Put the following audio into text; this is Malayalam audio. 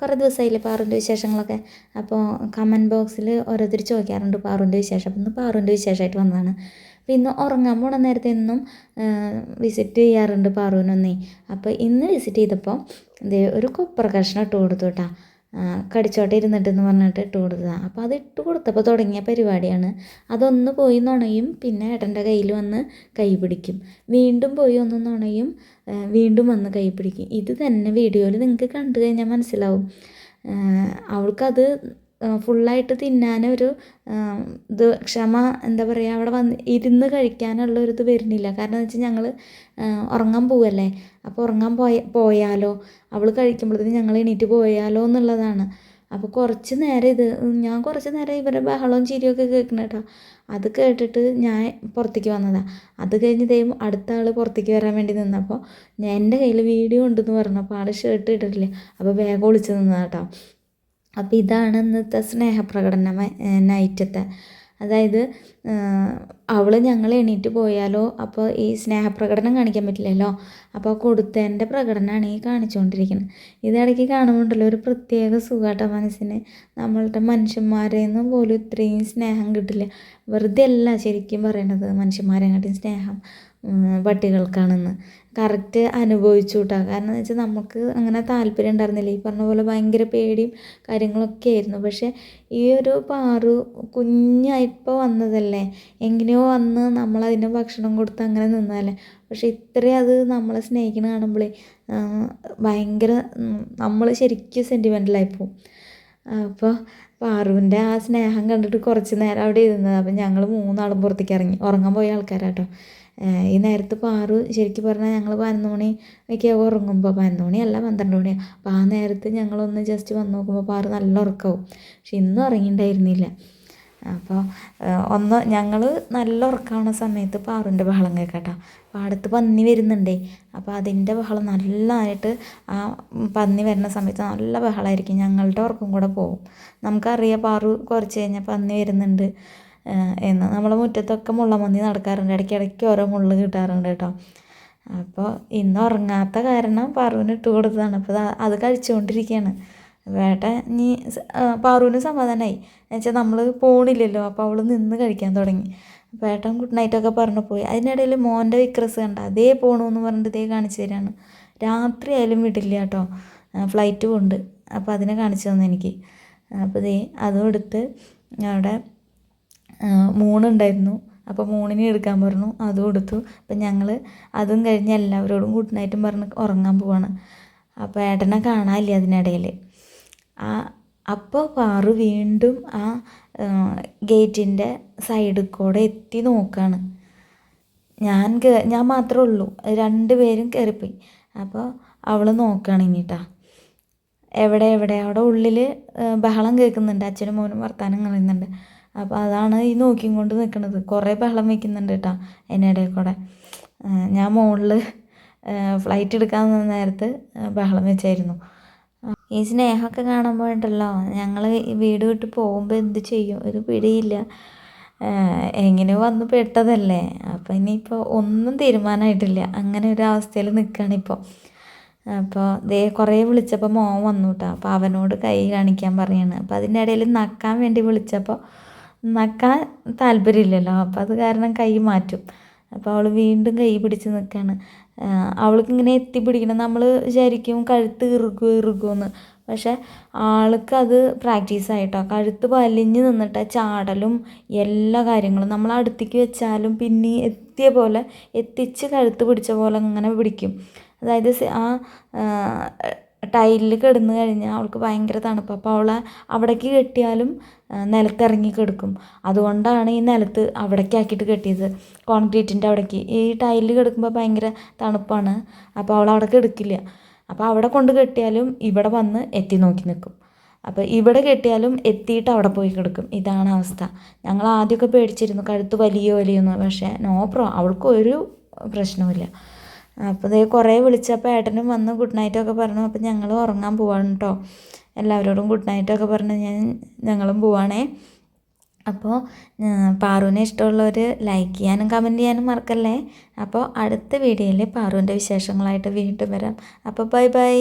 കുറേ ദിവസമായില്ലേ പാറുവിന്റെ വിശേഷങ്ങളൊക്കെ. അപ്പോൾ കമന്റ് ബോക്സിൽ ഓരോരുത്തർ ചോദിക്കാറുണ്ട് പാറുവിന്റെ വിശേഷം. അപ്പം ഇന്ന് പാറുവിന്റെ വിശേഷമായിട്ട് വന്നതാണ്. അപ്പോൾ ഇന്ന് ഉറങ്ങാൻ പോണ നേരത്തെ എന്നും വിസിറ്റ് ചെയ്യാറുണ്ട് പാറുവിനൊന്നേ. അപ്പോൾ ഇന്ന് വിസിറ്റ് ചെയ്തപ്പോൾ ദേ ഒരു കൊപ്ര കഷ്ണം ഇട്ട് കൊടുത്തു കേട്ടോ. കടിച്ചോട്ടെ ഇരുന്നിട്ടെന്ന് പറഞ്ഞിട്ട് ഇട്ട് കൊടുത്തതാണ് അപ്പോൾ അത് ഇട്ട് കൊടുത്തപ്പോൾ തുടങ്ങിയ പരിപാടിയാണ്. അതൊന്ന് പോയി നുണയും പിന്നെ ഏട്ടന്റെ കയ്യിൽ വന്ന് കൈ പിടിക്കും. വീണ്ടും പോയി ഒന്ന് നുണയും വീണ്ടും വന്ന് കൈ പിടിക്കും. ഇത് തന്നെ വീഡിയോയിൽ നിങ്ങൾക്ക് കണ്ടു കഴിഞ്ഞാൽ മനസ്സിലാവും. അവൾക്കത് ഫുള്ളായിട്ട് തിന്നാനൊരു ഇത് ക്ഷമ എന്താ പറയുക അവിടെ വന്ന് ഇരുന്ന് കഴിക്കാനുള്ള ഒരു ഇത് വരുന്നില്ല. കാരണം എന്ന് വെച്ചാൽ ഞങ്ങൾ ഉറങ്ങാൻ പോവല്ലേ? അപ്പോൾ ഉറങ്ങാൻ പോയ പോയാലോ? അവൾ കഴിക്കുമ്പോഴത്തേന് ഞങ്ങൾ എണീറ്റ് പോയാലോ എന്നുള്ളതാണ്. അപ്പോൾ കുറച്ച് നേരം ഇത് ഞാൻ കുറച്ച് നേരം ഇവരുടെ ബഹളവും ചിരിയൊക്കെ കേൾക്കണം കേട്ടോ. അത് കേട്ടിട്ട് ഞാൻ പുറത്തേക്ക് വന്നതാണ് അത് കഴിഞ്ഞ് ദൈവം അടുത്ത ആൾ പുറത്തേക്ക് വരാൻ വേണ്ടി നിന്നപ്പോൾ എന്റെ കയ്യിൽ വീഡിയോ ഉണ്ടെന്ന് പറഞ്ഞപ്പോൾ ആൾ ഷർട്ട് ഇട്ടിട്ടില്ല അപ്പോൾ വേഗം ഒളിച്ച് നിന്നതാണ് കേട്ടോ. അപ്പോൾ ഇതാണ് ഇന്നത്തെ സ്നേഹപ്രകടനം നൈറ്റത്തെ. അതായത് അവൾ ഞങ്ങൾ എണീറ്റ് പോയാലോ? അപ്പോൾ ഈ സ്നേഹപ്രകടനം കാണിക്കാൻ പറ്റില്ലല്ലോ? അപ്പോൾ കൊടുത്തതിന്റെ പ്രകടനമാണ് ഈ കാണിച്ചുകൊണ്ടിരിക്കുന്നത് ഇതിടയ്ക്ക് കാണുമ്പോണ്ടല്ലോ ഒരു പ്രത്യേക സുഖാട്ട മനസ്സിന്. നമ്മളുടെ മനുഷ്യന്മാരെ നിന്നും പോലും ഇത്രയും സ്നേഹം കിട്ടില്ല. വെറുതെ അല്ല ശരിക്കും പറയണത് മനുഷ്യന്മാരെക്കാട്ടിയും സ്നേഹം പട്ടികൾക്കാണെന്ന് കറക്റ്റ് അനുഭവിച്ചു കേട്ടോ കാരണം എന്ന് വെച്ചാൽ നമുക്ക് അങ്ങനെ താല്പര്യം ഉണ്ടായിരുന്നില്ല. ഈ പറഞ്ഞ പോലെ ഭയങ്കര പേടിയും കാര്യങ്ങളൊക്കെ ആയിരുന്നു. പക്ഷേ ഈ ഒരു പാറു കുഞ്ഞായിപ്പോൾ വന്നതല്ലേ? എങ്ങനെയോ വന്ന് നമ്മളതിന് ഭക്ഷണം കൊടുത്ത് അങ്ങനെ നിന്നാലേ. പക്ഷേ ഇത്രയും അത് നമ്മളെ സ്നേഹിക്കുന്ന കാണുമ്പോഴേ ഭയങ്കര നമ്മൾ ശരിക്കും സെന്റിമെന്റലായി പോവും. അപ്പോൾ പാറുവിന്റെ ആ സ്നേഹം കണ്ടിട്ട് കുറച്ച് നേരം അവിടെ ഇരുന്നത് അപ്പം ഞങ്ങൾ മൂന്നാളും പുറത്തേക്ക് ഇറങ്ങി. ഉറങ്ങാൻ പോയ ആൾക്കാരാട്ടോ ഈ നേരത്ത് പാറു ശരിക്കും പറഞ്ഞാൽ ഞങ്ങൾ പതിനൊന്ന് മണി ഒക്കെ ഉറങ്ങുമ്പോൾ പതിനൊന്ന് മണിയല്ല പന്ത്രണ്ട് മണിയാണ് അപ്പോൾ ആ നേരത്ത് ഞങ്ങളൊന്ന് ജസ്റ്റ് വന്ന് നോക്കുമ്പോൾ പാറു നല്ല ഉറക്കമാവും പക്ഷെ ഇന്നും ഉറങ്ങിയിട്ടുണ്ടായിരുന്നില്ല അപ്പോൾ ഒന്ന് ഞങ്ങൾ നല്ല ഉറക്കാവുന്ന സമയത്ത് പാറുവിന്റെ ബഹളം കേൾക്കട്ടോ. അപ്പോൾ അടുത്ത് പന്നി വരുന്നുണ്ടേ. അപ്പോൾ അതിന്റെ ബഹളം നല്ലതായിട്ട് ആ പന്നി വരുന്ന സമയത്ത് നല്ല ബഹളമായിരിക്കും ഞങ്ങളുടെ ഉറക്കം കൂടെ പോകും നമുക്കറിയാം പാറു കുറച്ച് കഴിഞ്ഞാൽ പന്നി വരുന്നുണ്ട് എന്ന്. നമ്മളെ മുറ്റത്തൊക്കെ മുള്ളമന്തി നടക്കാറുണ്ട്. ഇടയ്ക്കിടയ്ക്ക് ഓരോ മുള്ള് കിട്ടാറുണ്ട് കേട്ടോ. അപ്പോൾ ഇന്ന് ഉറങ്ങാത്ത കാരണം പാറുവിന് ഇട്ട് കൊടുത്തതാണ്. അപ്പോൾ അത് കഴിച്ചുകൊണ്ടിരിക്കുകയാണ് വേട്ട നീ പാറുവിന് സമാധാനമായി എന്നുവെച്ചാൽ നമ്മൾ പോണില്ലല്ലോ അപ്പോൾ അവൾ നിന്ന് കഴിക്കാൻ തുടങ്ങി. അപ്പോൾ ഏട്ടൻ ഗുഡ് നൈറ്റൊക്കെ പറഞ്ഞു പോയി. അതിനിടയിൽ മോന്റെ വിക്രസ് കണ്ട? അതേ പോകണമെന്ന് പറഞ്ഞിട്ട് ഇതേ കാണിച്ചു തരാണ്. രാത്രി ആയാലും വിടില്ല കേട്ടോ. ഫ്ലൈറ്റ് കൊണ്ട് അപ്പോൾ അതിനെ കാണിച്ചു തന്നു എനിക്ക്. അപ്പോൾ ഇതേ അതും എടുത്ത് അവിടെ മൂണുണ്ടായിരുന്നു. അപ്പോൾ മൂണിനെ എടുക്കാൻ പറഞ്ഞു. അതും എടുത്തു. അപ്പം ഞങ്ങൾ അതും കഴിഞ്ഞ് എല്ലാവരോടും ഗുഡ് നൈറ്റും പറഞ്ഞ് ഉറങ്ങാൻ പോവാണ്. അപ്പോൾ ഏട്ടനെ കാണാനില്ല അതിനിടയിൽ ആ അപ്പോൾ പാറു വീണ്ടും ആ ഗേറ്റിന്റെ സൈഡിൽ കൂടെ എത്തി നോക്കുകയാണ് ഞാൻ ഞാൻ മാത്രമേ ഉള്ളൂ. രണ്ട് പേരും കയറിപ്പോയി അപ്പോൾ അവൾ നോക്കുകയാണ് ഇനിട്ടാ. എവിടെ എവിടെ? അവിടെ ഉള്ളിൽ ബഹളം കേൾക്കുന്നുണ്ട്. അച്ഛനും മോനും വർത്താനം കളയുന്നുണ്ട് അപ്പോൾ അതാണ് ഈ നോക്കിയും കൊണ്ട് നിൽക്കുന്നത് കുറേ ബഹളം വയ്ക്കുന്നുണ്ട് കേട്ടോ ഇടയിൽ കൂടെ. ഞാൻ മുകളിൽ ഫ്ലൈറ്റ് എടുക്കാൻ നേരത്ത് ബഹളം വെച്ചായിരുന്നു. ഈ സ്നേഹമൊക്കെ കാണുമ്പോഴുണ്ടല്ലോ ഞങ്ങൾ വീട് വിട്ട് പോകുമ്പോൾ എന്ത് ചെയ്യും? ഒരു പിടിയില്ല. എങ്ങനെ വന്ന് പെട്ടതല്ലേ? അപ്പോൾ ഇനിയിപ്പോൾ ഒന്നും തീരുമാനമായിട്ടില്ല അങ്ങനെ ഒരു അവസ്ഥയിൽ നിൽക്കുകയാണ് ഇപ്പോൾ അപ്പോൾ ദേ കുറേ വിളിച്ചപ്പോൾ മോൻ വന്നു കേട്ടോ അപ്പോൾ അവനോട് കൈ കാണിക്കാൻ പറയാണ്. അപ്പോൾ അതിന്റെ ഇടയിൽ നക്കാൻ വേണ്ടി വിളിച്ചപ്പോൾ നക്കാൻ താല്പര്യമില്ലല്ലോ. അപ്പോൾ അത് കാരണം കൈ മാറ്റും. അപ്പോൾ അവൾ വീണ്ടും കൈ പിടിച്ച് നിൽക്കുകയാണ് അവൾക്ക് ഇങ്ങനെ എത്തിപ്പിടിക്കണം നമ്മൾ വിചാരിക്കും കഴുത്ത് ഇറുകു ഇറുകുമെന്ന് ആൾക്ക് അത് പ്രാക്ടീസ് ആയിട്ടോ കഴുത്ത് വലിഞ്ഞ് നിന്നിട്ട് ചാടലും എല്ലാ കാര്യങ്ങളും നമ്മൾ അടുത്തേക്ക് വെച്ചാലും പിന്നെ എത്തിയ പോലെ എത്തിച്ച് കഴുത്ത് പിടിച്ച പോലെ അങ്ങനെ പിടിക്കും. അതായത് ആ ടൈലിൽ കിടന്ന് കഴിഞ്ഞാൽ അവൾക്ക് ഭയങ്കര തണുപ്പ്. അപ്പോൾ അവളെ അവിടേക്ക് കെട്ടിയാലും നിലത്തിറങ്ങി കിടക്കും. അതുകൊണ്ടാണ് ഈ നിലത്ത് അവിടേക്ക് ആക്കിയിട്ട് കെട്ടിയത്. കോൺക്രീറ്റിന്റെ അവിടേക്ക്. ഈ ടൈലിൽ കിടക്കുമ്പോൾ ഭയങ്കര തണുപ്പാണ്. അപ്പോൾ അവൾ അവിടെ കിടക്കില്ല അപ്പോൾ അവിടെ കൊണ്ട് കെട്ടിയാലും ഇവിടെ വന്ന് എത്തി നോക്കി നിൽക്കും. അപ്പോൾ ഇവിടെ കെട്ടിയാലും എത്തിയിട്ട് അവിടെ പോയി കിടക്കും. ഇതാണ് അവസ്ഥ. ഞങ്ങൾ ആദ്യമൊക്കെ പേടിച്ചിരുന്നു കഴുത്ത് വലിയ വലിയൊന്നും. പക്ഷേ നോ പ്രോ അവൾക്ക് ഒരു പ്രശ്നവുമില്ല. അപ്പോൾ ഇതേ കുറേ വിളിച്ചപ്പോൾ ഏട്ടനും വന്ന് ഗുഡ് നൈറ്റൊക്കെ പറഞ്ഞു. അപ്പോൾ ഞങ്ങൾ ഉറങ്ങാൻ പോവാണ് കേട്ടോ എല്ലാവരോടും ഗുഡ് നൈറ്റൊക്കെ പറഞ്ഞ് ഞാൻ ഞങ്ങളും പോവാണേ. അപ്പോൾ പാറുവിനെ ഇഷ്ടമുള്ളവർ ലൈക്ക് ചെയ്യാനും കമന്റ് ചെയ്യാനും മറക്കല്ലേ? അപ്പോൾ അടുത്ത വീഡിയോയിൽ പാറുവിന്റെ വിശേഷങ്ങളായിട്ട് വീണ്ടും വരാം. അപ്പോൾ ബൈ ബൈ